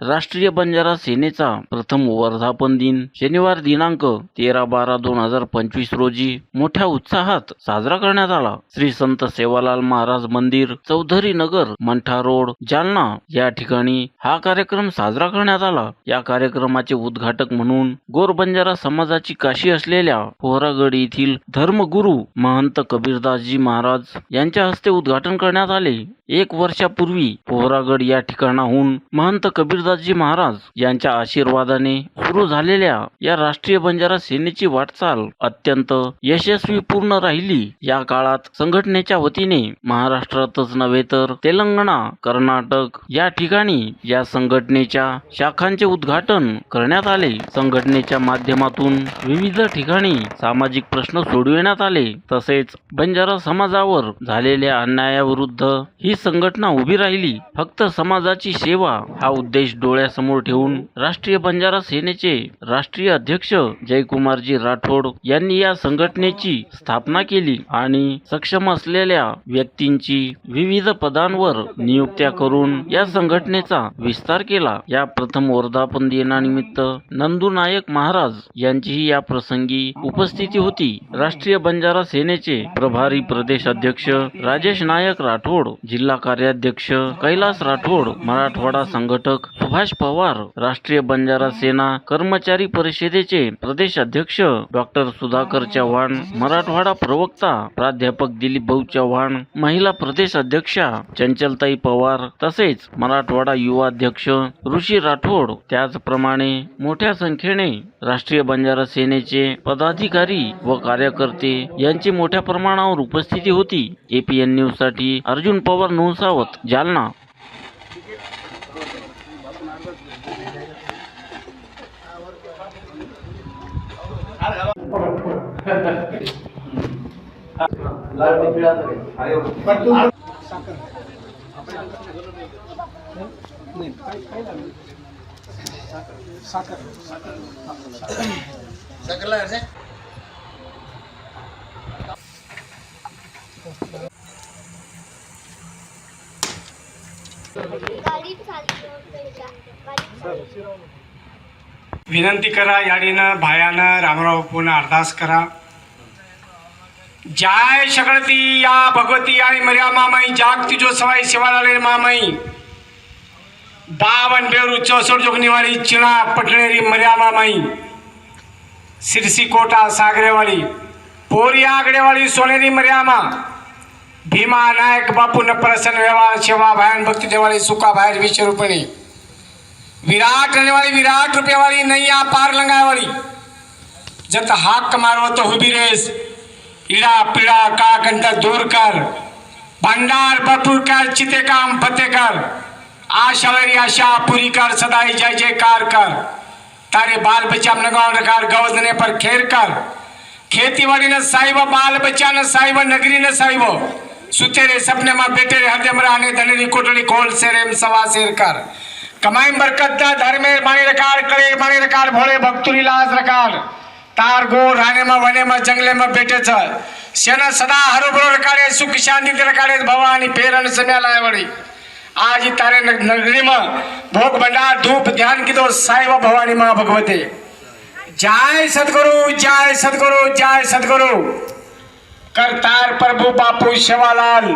राष्ट्रीय बंजारा सेनेचा प्रथम वर्धापन दिन शनिवार दिनांक तेरा बारा दोन हजार पंचवीस रोजी मोठ्या उत्साहात साजरा करण्यात आला. श्री संत सेवालाल महाराज मंदिर चौधरी नगर मंठा रोड जालना या ठिकाणी हा कार्यक्रम साजरा करण्यात आला. या कार्यक्रमाचे उद्घाटक म्हणून गोर बंजारा समाजाची काशी असलेल्या पोहरागड येथील धर्मगुरू महंत कबीरदासजी महाराज यांच्या हस्ते उद्घाटन करण्यात आले. एक वर्षापूर्वी पोहरागड या ठिकाणाहून महंत कबीरदासजी महाराज यांच्या आशीर्वादाने सुरू झालेल्या या राष्ट्रीय बंजारा सेनेची वाटचाल अत्यंत यशस्वी पूर्ण राहिली. या काळात संघटनेच्या वतीने महाराष्ट्रातच नव्हे तर तेलंगणा कर्नाटक या ठिकाणी या संघटनेच्या शाखांचे उद्घाटन करण्यात आले. संघटनेच्या माध्यमातून विविध ठिकाणी सामाजिक प्रश्न सोडविण्यात आले. तसेच बंजारा समाजावर झालेल्या अन्यायाविरुद्ध ही संघटना उभी राहिली फक्त समाजाची सेवा हा उद्देश डोळ्यासमोर ठेवून राष्ट्रीय बंजारा सेनेचे राष्ट्रीय अध्यक्ष जयकुमारजी राठोड यांनी या संघटनेची स्थापना केली आणि सक्षम असलेल्या व्यक्तींची विविध पदांवर नियुक्त्या करून या संघटनेचा विस्तार केला. या प्रथम वर्धापन दिनानिमित्त नंदू नायक महाराज यांचीही या प्रसंगी उपस्थिती होती. राष्ट्रीय बंजारा सेनेचे प्रभारी प्रदेश अध्यक्ष राजेश नायक राठोड जिल्हा कार्याध्यक्ष कैलास राठोड मराठवाडा संघटक सुभाष पवार राष्ट्रीय बंजारा सेना कर्मचारी परिषदेचे प्रदेश अध्यक्ष डॉक्टर सुधाकर चव्हाण मराठवाडा प्रवक्ता प्राध्यापक दिलीप भाऊ चव्हाण महिला प्रदेश अध्यक्षा चंचलताई पवार तसेच मराठवाडा युवा अध्यक्ष ऋषी राठोड. त्याचप्रमाणे मोठ्या संख्येने राष्ट्रीय बंजारा सेनेचे पदाधिकारी व कार्यकर्ते यांची मोठ्या प्रमाणावर उपस्थिती होती. एपीएन न्यूजसाठी अर्जुन पवार नोंसावत जालना. સાકર સાકર લાગે છે વિનંતી કરા, યાડીના, ભાયાના, રામરાવ બાપુના અરદાસ કરા. જય સગળતી આ ભગવતી આણી મર્યા મામઈ જાગતી જો સવાય સેવાલાલે મામઈ मामाई बावन बेरू चौसठ जोगनीवाळी चिणा पटणेरी मर्या मामाई सिरसी कोटा सागरेवाळी पोरी आगडेवाळी सोनेरी मर्यामा भीमा नायक बापू न प्रसन्न व्यवहार सेवा भयान भक्ती देवाळी सुका बाहेर विषय रुपणी विराट वाली विराट रुपयावाली नैया पार लंगावाली जत हाक मारो तो हुबी रेस इडा पिडा का कंठ दूर कर भंडार भरपूर कर चिते काम फते कर आशावरी आशा पूरी कर सदाई जय जय कार कर। तारे बाल बच्चा अपने गाँव रखार गवजने पर खेर कर। खेती न साहिब बाल बच्चा न साहिब नगरी न साहिब। सुतेरे सपने में बेटे रे हरदम रहने धनेरी कोटड़ी खोल से रेम सवा सेर कर। कमाई बरकत दा धर्मे माणी रकार करे माणी रकार भोळे भक्तुरी लाज रकार। तार गो राणे में वने में जंगले में बेटे छ सेना सदा हरोभरो रकाड़े सुख शांति दे रकाड़े भवानी फेरन समय लाए वड़ी आज तारे नगरी में भोग भंडार, धूप, ध्यान की दो साई भवानी माँ भगवते। जय सदगुरु जय सदगुरु जय सदगुरु। करतार प्रभु बापू शिवालाल,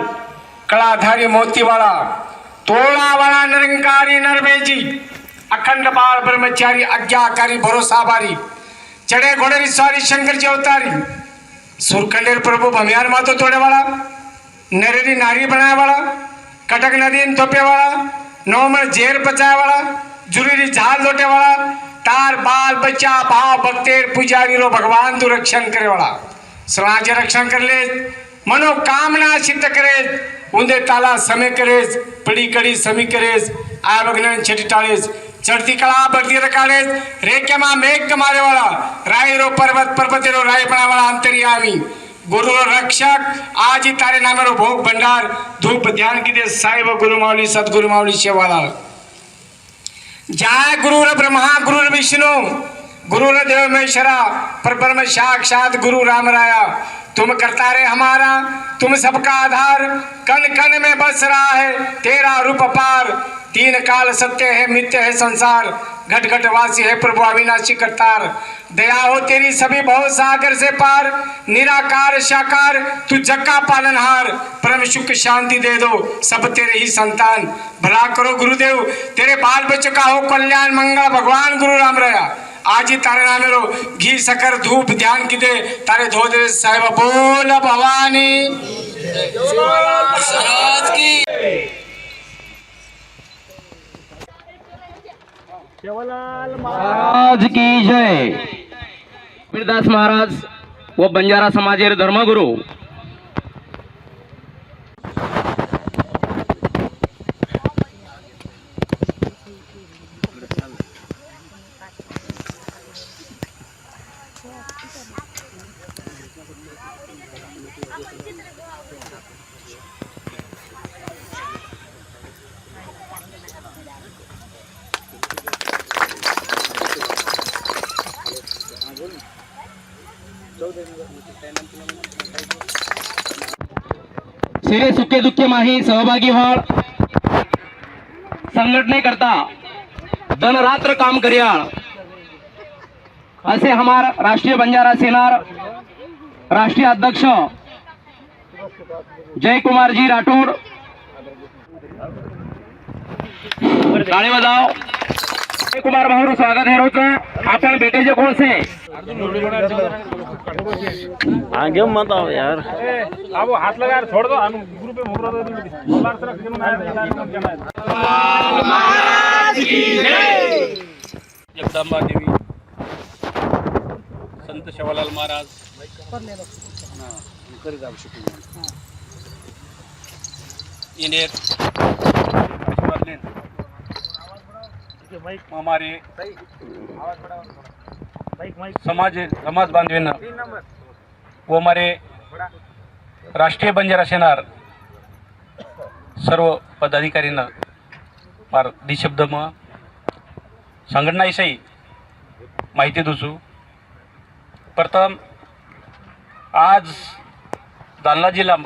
कलाधारी मोतीवाला तोड़ा वाला निरंकारी नरमेजी अखंड बाल ब्रह्मचारी, आज्ञाकारी, भरोसा बारी, चढ़े घोड़े सवारी शंकर जी अवतारी सुरकंडेर प्रभु भमियार मातो तोड़े वाला नरेरी नारी बनाए वाला कटक नदी में थोपे वाला नौमर जेर बचाए वाला जुरीरी झाल लोटे वाला तार बाल बच्चा भाव भक्तेर पुजारी रो भगवान तू रक्षण करे वाला। समाज रक्षण कर ले मनोकामना सिद्ध करे उंदे ताला समय करेस पड़ी कड़ी समी करेस आवग्न छठी टाळेस चढती कळा बढती रकाळेस रेख्यामा मेघ मारे वाला राय रो पर्वत पर्वते रो राय वाला अंतर्यामी गुरु रो रक्षक आज ही तारे नामे रो भोग भंडार धूप ध्यान की दे साहिब गुरु माऊली सदगुरु माऊली शेवाला जय गुरु ब्रह्मा गुरु विष्णू गुरु देव महेश्वरा परब्रह्म साक्षात गुरु राम राया तुम करता रे हमारा तुम सबका आधार। कन कन में बस रहा है तेरा रूप पार। तीन काल सत्य है मिथ्य है संसार। घट घट वासी है प्रभु अविनाशी करतार दया हो तेरी सभी बहुत सागर से पार। निराकार, साकार, तू जक्का पालनहार। परम सुख शांति दे दो सब तेरे ही संतान। भला करो गुरुदेव, तेरे बाल बच्चों का हो कल्याण, मंगल, भगवान, गुरु राम रया। आज ही तारे नामे रो, घी सकर धूप, ध्यान की दे। तारे धो दे साहेब, बोल भवानी। महाराज की जय। वीरदास महाराज व बंजारा समाजेर धर्मगुरू। सिरे सुखे दुःखे माही सहभागी व्हाळ संघटने करता. रात्र काम करिया असे हमार राष्ट्रीय बंजारा सेनार राष्ट्रीय अध्यक्ष जयकुमार जी राठोड टाळे जयकुमार भाऊ स्वागत है रोज आपण भेटेचे कोण से? आगे मत आओ यार। अब वो हाथ लगा यार छोड़ दो हम ग्रुप में घूम रहे थे जगदंबा देवी संत शेवालाल महाराज। हमारे समाज समाज बांधवींना. व हमारे राष्ट्रीय बंजारा सेनार. सर्व पदाधिकारींना फार निशब्द मग संघटनाविषयी माहिती दुसू. प्रथम आज जालना जिल्हा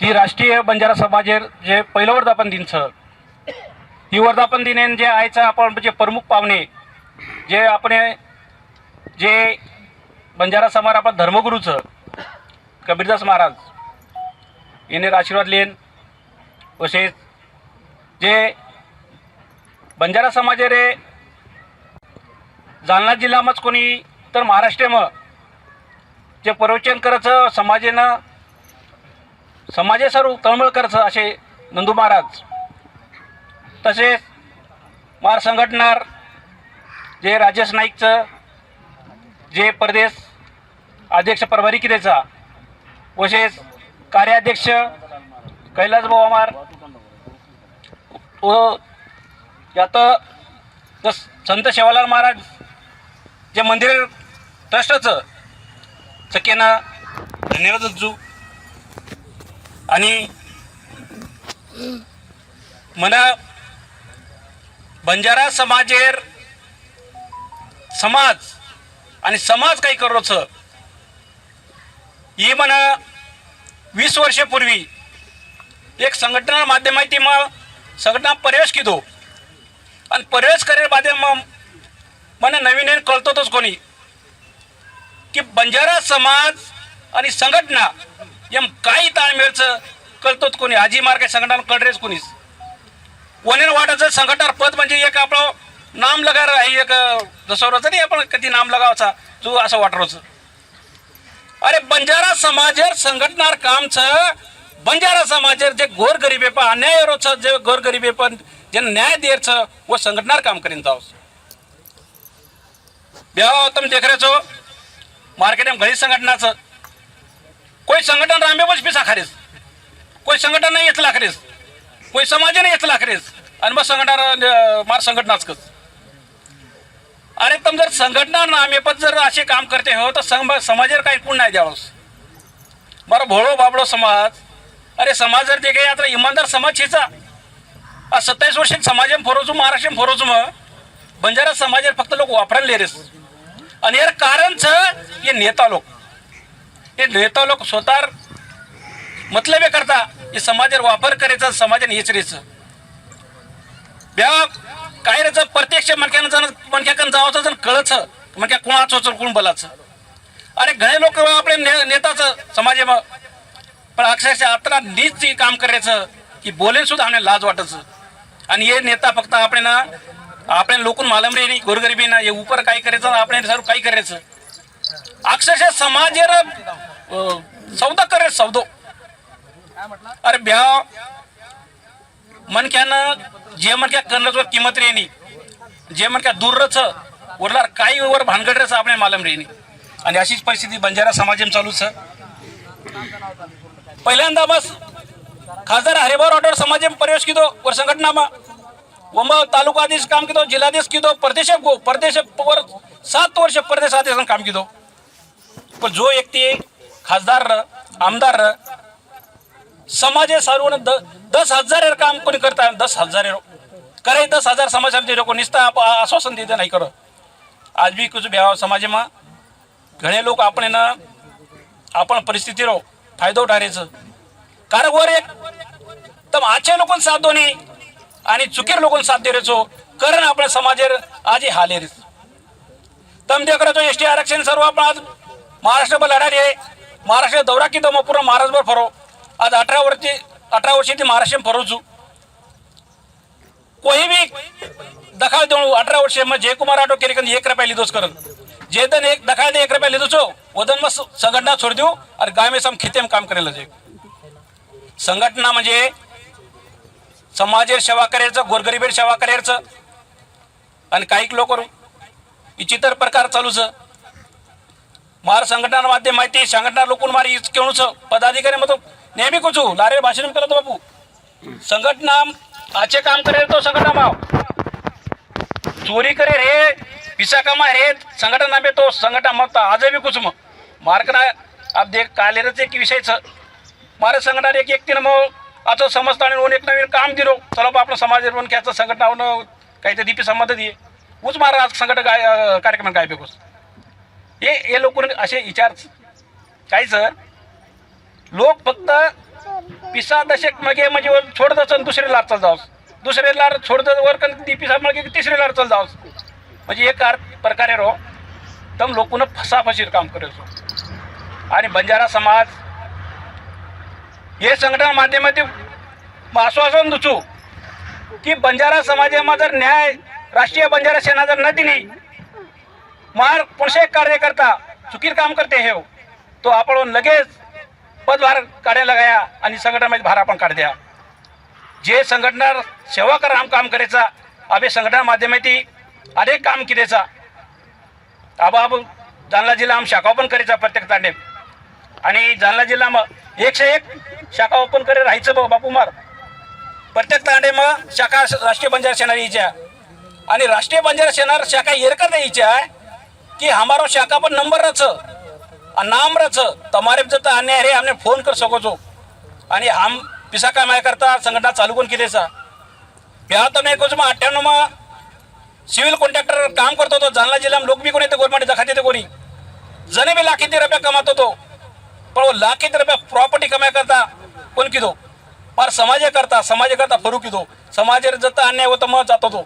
ती राष्ट्रीय बंजारा समाजेर जे पहिलं वर्धापन दिन ही वर्धापन दिनेन जे आयचं आपण जे प्रमुख पाहुणे जे आपण जे बंजारा समाज आपण धर्मगुरूचं कबीरदास महाराज येणे आशीर्वाद लेन तसेच जे बंजारा समाज रे जालना जिल्ह्यामच कोणी तर महाराष्ट्रमा जे प्रवचन करायचं समाजेनं समाजे सर्व तळमळ करायचं असे नंदू महाराज. तसेच मार संघटनार जे राजेश नाईकचं जे प्रदेश अध्यक्ष प्रभारी किरेचा तसेच कार्याध्यक्ष कैलास बोवामार व यात ज संत शेवालाल महाराज जे मंदिर ट्रस्टचं चकेनं धन्यवाद आणि मला बंजारा समाजेर समाज आणि समाज काही करोच ही म्हणा वीस वर्षपूर्वी एक संघटना माध्यमाती मग संघटना प्रवेश किदो. आणि प्रवेश करेल माध्यम मग मला नवीन नवीन कळतोच कोणी. की बंजारा समाज आणि संघटना एम काही ताळमेळचं कळतोच कोणी. हाजी मार्ग संघटना कळरेच कोणीच. वनेर वाटाचं संघटनार पद म्हणजे एक आपलं नाम लगार आहे एक जसं नाही आपण कधी नाम लगावचा जो असं वाटरोचं अरे बंजारा समाजेर संघटनार कामचं बंजारा समाजेर जे गोर गरीबे पण अन्याय रोचं जे गोर गरीबे पण जे न्याय देरचं व संघटनार काम करीन जावं. ब्यावा तुम देख रहे छो मार्केट में घड़ी संगठनाचं कोई संगठन रामे बस पिसा खरेस. कोई संगठन नाही येतला खरेस. कोई समाजाने नाही येतला खरेस आणि मग संघटना मार संघटनाच कस अरे तर जर संघटना आम्ही पण जर असे काम करते हो तर सम- समाजावर काही कोण नाही द्यावंस. बरं भोळो बाबळो समाज. अरे समाज जर ते काही आता इमानदार समाज हेचा. सत्तावीस वर्ष समाज फोरोचू महाराष्ट्र फोरोचू मग बंजारा समाजावर फक्त लोक वापरायला रेस. आणि यार कारणच हे नेता लोक. हे नेता लोक स्वतः मतलब हे करता की समाजावर वापर करायचा समाजाने हेचरेचं ब्या काय राहायचं प्रत्यक्ष मणक्यानं जाणं मणक्याकडे जावचं जण कळचं मणक्या कुणाचं कोण बोलाचं? अरे घणे लोक आपले ने नेताचं समाजाમાં पण अक्षरशः आता नीच ते काम करायचं की बोलेन सुद्धा आम्हाला लाज वाटायचं. आणि हे नेता फक्त आपण ना आपण लोकून मालम रे गोरगरिबी ना हे उपर काय करायचं आपण सर्व काय करायचं? अक्षरशः समाजेर सौदा करे सौदो. अरे ब्या मनक्यानं जे मनक्या करणं किंमत रेनी जे मनक्या दूरच उरलार काही वर भानगडच आपण मालम रेनी आणि अशीच परिस्थिती बंजारा समाजम चालूच पहिल्यांदा बस खासदार हरिभाऊ राठोड समाजम प्रवेश किदो वर संघटनामा. वंब तालुकाधीश काम किदो जिल्हाधीश किदो परदेश परदेश वर सात वर्ष परदेश आदेश काम किदो पण जो व्यक्ती खासदार र, आमदार समाजे सर्व द, दस हजार काम कोणी करता दस हजार करे दस हजार समाज लोक निस्ता आप- आश्वासन देते नाही करो आज बी कुछ समाज मा घणे लोक आपण ना आपण परिस्थिती परिस्थितीरो फायदो उठारायचं कारण वर एक. तर आजच्या लोकांना साथ दोन्ही. आणि चुकीर लोकांना साथ देण्याचो कारण आपण समाजेर आज हे हाल येरीच तम देखो एस टी आरक्षण सर्व आपण आज महाराष्ट्रभर लढारी आहे. महाराष्ट्र दौरा की मग पूर्ण महाराष्ट्रभर फरो. आज अठरा वर्षी अठरा वर्षी ती महाराष्ट्र फरोचू कोही बी दखा देऊ अठरा वर्ष मग जयकुमार आटो केरी एक रुपया लिदोच करन. जे दन एक दखा दे एक रुपया लिदोचो हो, वदन मग संघटना सोड देऊ आणि गाय में सम खेतेम काम करायला जे. संघटना म्हणजे समाजेर सेवा करायचं गोरगरिबेर सेवा करायचं आणि काही लोक विचित्र प्रकार चालूच. मार संघटना माध्यम माहिती संघटना लोकून मारी केवणूच पदाधिकारी मग नेहमी कुचू लारे भाषण करत बापू. संघटना आचे काम करे तो संघटना माव चोरी करे रे पिसा कमा रे संघटना नामे तो संघटना मग आज भी कुछ मग. मार्क ना अब देख कालेरच एक विषयच. मारे संघटना एक व्यक्तीनं मग आता समजता आणि एक नवीन काम दिलो. चला बा आपलं समाज निर्माण घ्यायचं संघटना काहीतरी दीपी संमत दे उच मारा आज संघटना काय कार्यक्रम काय बेकोस हे हे लोक असे विचार काहीच लोक फक्त पिसा दशक मगे म्हणजे वर छोडत आणि दुसरे चल चाल जावस दुसरे लार छोडत वर कन ती पिसा मागे तिसरे लाट चाल जावस म्हणजे एक कार प्रकारे रो तम लोकून फसाफशीर काम करायचो आणि बंजारा समाज हे संघटना माध्यमातून आश्वासन दुचू की बंजारा समाजामध्ये जर न्याय राष्ट्रीय बंजारा सेना जर न दिली मार कोणसे कार्यकर्ता चुकीर काम करते हे हो, तो आपण लगेच पदभार काढायला गया आणि संघटनामध्ये भार आपण काढ द्या. जे संघटना सेवा कर आम काम करायचा आम्ही संघटना माध्यमाती अनेक काम केलेचा. आबा जालना जिल्हा आम शाखा ओपन करायचा प्रत्येक तांडे. आणि जालना जिल्हा मग एकशे एक शाखा ओपन करे राहायचं बघ बापू मार. प्रत्येक तांडे मग शाखा राष्ट्रीय बंजारा सेना यायच्या आणि राष्ट्रीय बंजारा सेना शाखा येरकर यायच्या की हमारो शाखा पण नंबर रच और नाम रच तुम्हारे जब तक अन्याय रे हमने फोन कर सको छो आणि हम पिसा काय माय करता? संघटना चालू कोण किदेचा ब्याह तर नाही कुछ मग अठ्ठ्याण्णव मग सिव्हिल कॉन्ट्रॅक्टर काम करतो तो जालना जिल्ह्यात लोक बी कोणी येते गव्हर्नमेंटचा खाते ते कोणी. जणे बी लाखीती रुपया कमातो तो पण वो लाखीती रुपया प्रॉपर्टी कमाय करता कोण किदो फार समाजे करता समाजे करता फरू किदो समाजेर जता अन्याय होतं मग जातो तो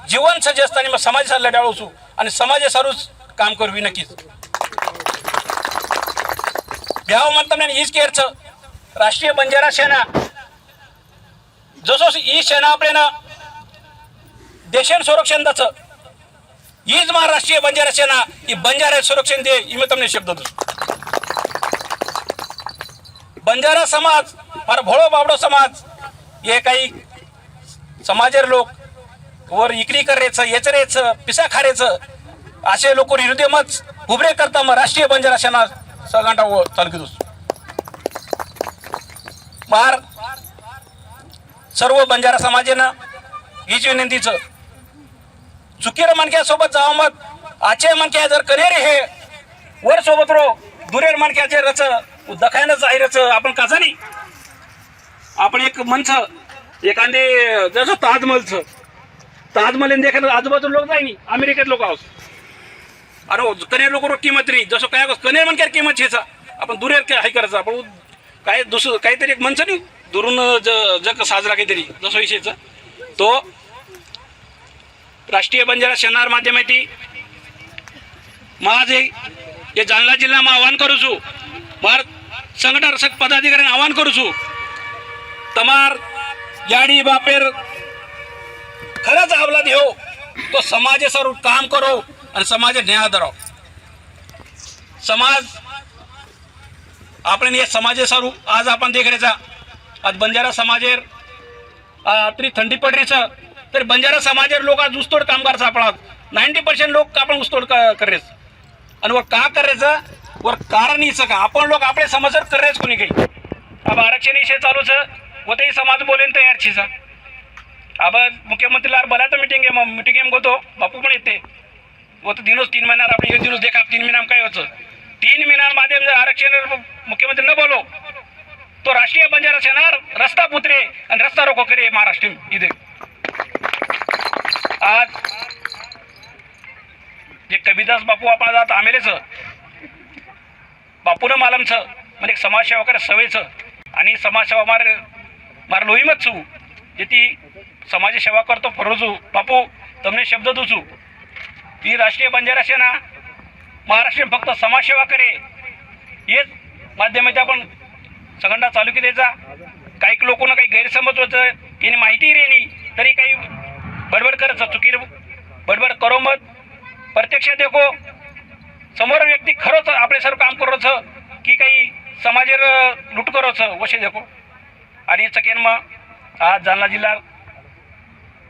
आज बी जाऊचो मार मार जिंदगी जीवन सजे असताना मग समाजाला लढावू आणि समाजा सारूच काम करू नक्कीच भ्याव म्हणता हीच केअरचं राष्ट्रीय बंजारा सेना जसं ही सेना आपल्याला देशान संरक्षण दाचं हीच महाराष्ट्रीय बंजारा सेना ही बंजारा संरक्षण दे ही मी તમને शब्द दो बंजारा समाज फार भोळो बाबडो समाज हे काही समाजेर लोक वर इकडी करायचं येचरेचं पिसा खारायचं. असे लोक हृदयमच उभरे करता मग राष्ट्रीय बंजारा सेना सगळ्यांना व चालू मार सर्व बंजारा समाजेनं हीच विनंतीचं. चुकीर मणक्यासोबत जावं मग आचे मणक्या जर करेर हे वर सोबत रो दुरेर मणक्याचे रच दखायनं जाहीरच आपण काचा नाही आपण एक मनच एखादे जसं ताजमहलचं ताजमहल आज देखा आजूबाजू लोक नाही अमेरिकेत लोक आहोत. अरे हो, कने लोक किंमत नाही जसं काय कने म्हणजे किंमत शेचा आपण दुरे काय करायचं? आपण काय दुसरं काहीतरी एक म्हणचं नाही? दुरून ज जग साजरा काहीतरी जसं विषयचा तो राष्ट्रीय बंजारा शेनार माध्यमाती महाजे हे जालना जिल्हामा आव्हान करू છું. ભારત સંગઠન પદાધિકારીને આહવાન કરું છું. तमार जाडी बापेर खरंच आपला हो. तो समाज काम करो आणि समाज न्याय धराव. समाज आपण हे समाजे आज आपण देख आज बंजारा समाजेर तरी थंडी पडरीचं तर बंजारा समाजेर लोक आज उस्तोड कामगार सा आपण नाईन्टी पर्सेंट लोक आपण उस्तोड करेच आणि वर का करायचं? वर कारण इच का? आपण लोक आपले समाजावर करायच कोणी काही? अब आरक्षण विषय चालूच. व ते समाज बोलेन तयार अब मुख्यमंत्रीला बोला तर मिटिंग मग. मिटिंग एम गोतो बापू पण येते. वो तो दिनोस तीन महीना आपने एक दिवस देखा तीन महीना काय होतं? तीन महीना माध्यम जर आरक्षण मुख्यमंत्री न बोलो. तो राष्ट्रीय बंजारा सेना रस्ता पुतरे आणि रस्ता रोको करे महाराष्ट्र इथे. आज जे कबीदास बापू आपण जात आमेलेच बापून मालमचं म्हणजे समाजसेवा करे सवयचं. आणि समाजसेवा मार मार लोहीमत છું જેથી સમાજે સેવા કરતો ફરું છું બાપુ તમને શબ્દ દઉં છું ही राष्ट्रीय बंजारा सेना महाराष्ट्रात फक्त समाजसेवा करे हेच माध्यमाचे आपण संघटना चालू की द्यायचा काही लोकांना काही गैरसमज होतं याने माहिती रे नाही तरी काही बडबड करायचं चुकी बडबड करो मत प्रत्यक्ष देखो समोर व्यक्ती खरंच आपले सर्व काम करायचं की काही समाजेर लूट करायचं वशे देखो आणि चकेन मग आज जालना जिल्हा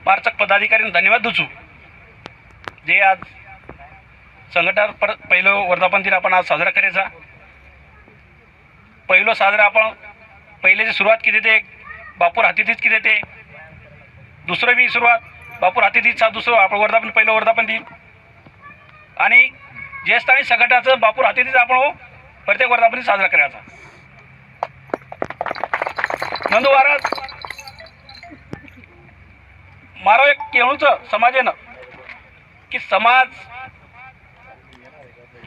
मार्चक पदाधिकाऱ्यांना धन्यवाद दुचू जे आज संघटना पर पहिलं वर्धापन दिन आपण आज साजरा करायचा. पहिलं साजरा आपण पहिल्याची सुरुवात किती ते बापूर हातीतीच किती ते. दुसरं बी सुरुवात बापूर हातीतीचा दुसरं आपण वर्धापन पहिलं वर्धापन दिन. आणि ज्येष्ठ आणि संघटनाचं बापूर हातीतीच आपण हो, प्रत्येक वर्धापन साजरा करायचा. नंदुवारात मारो एक केळूचं ना की समाज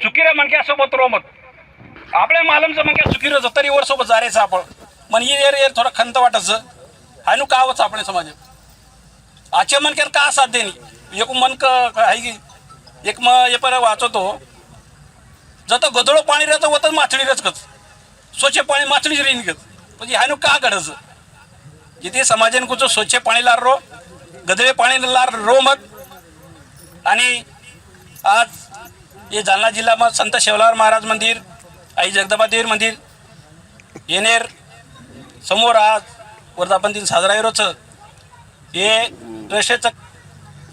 चुकीऱ्या मनक्यासोबत रोमत. आपल्या मालमचं मनक्या चुकीरं तरी वर सोबत जायचं आपण. मन येर येर थोडं खंत वाटायचं. हायनू कावच आपल्या समाज आजच्या मनक्यान का साथ एक मन क आहे की एक म हे पर वाचवतो. जतं गदळो पाणी राहतं वत माथडी रचकच स्वच्छ पाणी माथडीच रेन घेत. म्हणजे पण हायनू का घडायचं जिथे समाजाने कुठं स्वच्छ पाणी लारो गदळे पाणी लार रोमत आणि आज हे जालना जिल्ह्याમાં संत शेवलार महाराज मंदिर आई जगदंबा देवीर मंदिर येणेर समोर आज वर्धापन दिन साजरा रोचं हे ट्रस्टेचं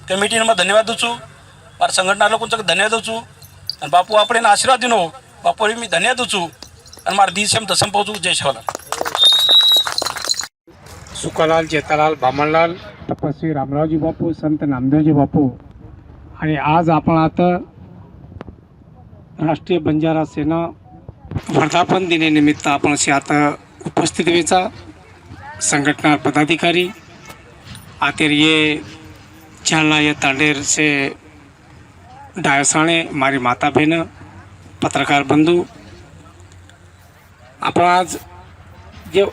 कमिटीनं धन्यवाद दूचू फार संघटना लोकांचं धन्यवाद दूचू आणि बापू आपण आशीर्वाद दिनो हो. बापू मी धन्यवाद दूचू आणि मार दिसम दसम पोहोचू जय शेवलार सुकालाल जेतालाल भामणलाल तपस्वी रामरावजी बापू संत नामदेवजी बापू. आणि आज आपण आता राष्ट्रीय बंजारा सेना वर्धापन दिनेनिमित्त आपण असे आता उपस्थित व्हायचा. संघटना पदाधिकारी आतेर ये जालना ये तांडेर से डायसाणे मारी माता बहन पत्रकार बंधू. आपण आज जे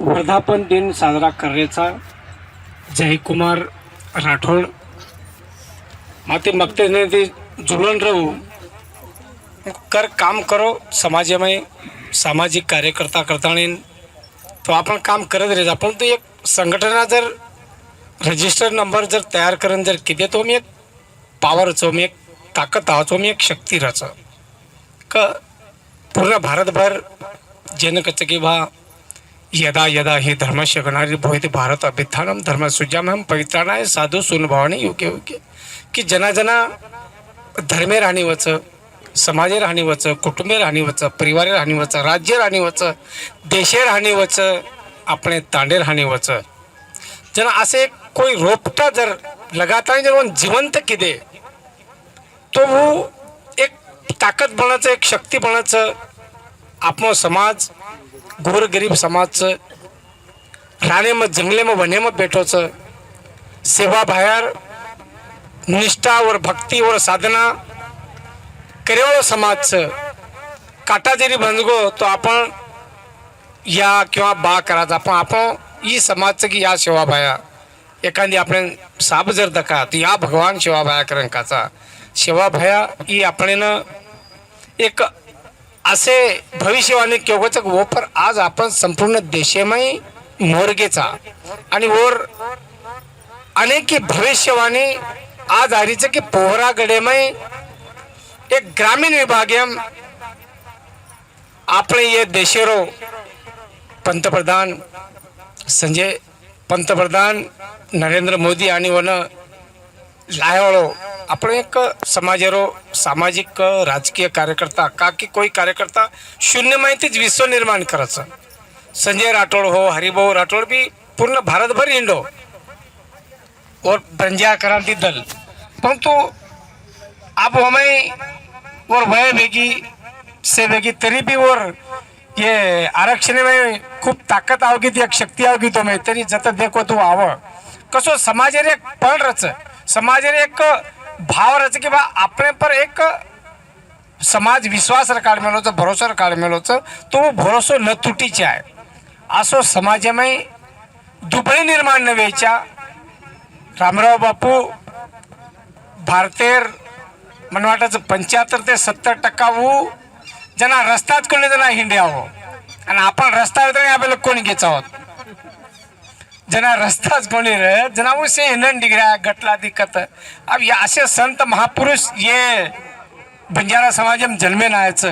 वर्धापन दिन साजरा करायचा जयकुमार राठोड. माते मगते ते जुळून राहू. कर काम करो समाजामध्ये सामाजिक कार्यकर्ता करताना. तो आपण काम करत राहायचं पण तो एक संघटना जर रजिस्टर नंबर जर तयार करून जर किती तो मी एक पावरचो मी एक ताकद आहोचो मी एक शक्ती राहचो क पूर्ण भारतभर जेनं कचं की बा यदा यदा हे धर्म शिकणारी भोईत भारत अभित्थानम धर्म सुजाम पवित्राणाय साधू सुनभावाने योग्य योग्य। की जना जना धर्मे राहणीवचं समाजे राहणीवचं कुटुंबे राहणीवचं परिवारे राहणीवचं राज्य राहणीवचं देशे राहणीवचं आपण तांडे राहणीवचं जर असे कोई रोपटा जर लगाता जर जिवंत किदे तो वो एक ताकद बनायचं एक शक्ती बनायचं आपण समाज गोरगरीब समाजचं राणेमत जंगलेमं वनेमत भेटोचं सेवा बाहेर निष्ठावर भक्तीवर साधना करेवळ समाजचं काटा जरी बनगो तो आपण या किंवा बा करायचा पण आपण ई समाजचं की या शिवाभाया एखादी आपण साप जर दका तर या भगवान शिवाभाया करंकाचा शिवाभाया ही आपण एक असे भविष्यवाणी केवळच वो पर आज आपण संपूर्ण देशमय मोरगेचा आणि वर अनेक भविष्यवाणी आज आरीचं की पोहरागडेमय एक ग्रामीण विभागीय આપણે એ દેશેરો पंतप्रधान संजय पंतप्रधान नरेंद्र मोदी आणि वन लायवळो आपण एक समाजेरो सामाजिक राजकीय कार्यकर्ता का की कोई कार्यकर्ता शून्य माहितीच विश्व निर्माण करायचं. संजय राठोड हो हरिभाऊ राठोड भी पूर्ण भारतभर हिंडो. और बंजारा क्रांति दल. परंतु अब हमें और वह बेगी से बेगी तरी भी और ये आरक्षण में खूप ताकद आवगी एक शक्ती आवगी तो में तरी जत देखो तू आव। कसो समाजेर एक पण रच। समाजाने एक भाव रच की बा आपणे पर एक समाज विश्वास काळ मेलोचं भरोसा काळ मेलोचं तो भरोसो न तुटीचे आहे. असो समाजमय दुबळी निर्माण न व्हायच्या. रामराव बापू भारतेर मला वाटायचं पंच्याहत्तर ते सत्तर टक्का वू ज्यांना रस्ताच कोणी त्यांना हिंड्या हो आणि आपण रस्ता तरी आपल्याला कोणी घ्यायचा आहोत? ज्यांना रस्ताच कोणी रे जनावसे एनन डिग्र्या गटला दिक्कत. अब या असे संत महापुरुष ये बंजारा समाज जन्मे नायच.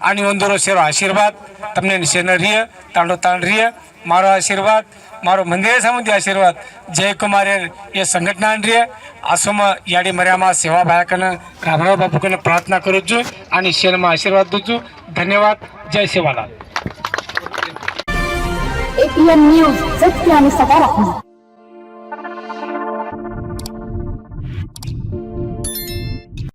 आणि वंदुरो शेरो आशीर्वाद तमने निशेन रिय तांडो तांड रिय मारो आशीर्वाद मारो मंदिर समुद्री आशीर्वाद. जय कुमार ये संघटना रिय. आसोम याडी मर्यामा सेवा भायकन रामराव बापूकन प्रार्थना करूच आणि शेनमा आशीर्वाद देऊ धन्यवाद. जय सेवालाल एपीएम न्यूज सत्य आणि सकारात्मक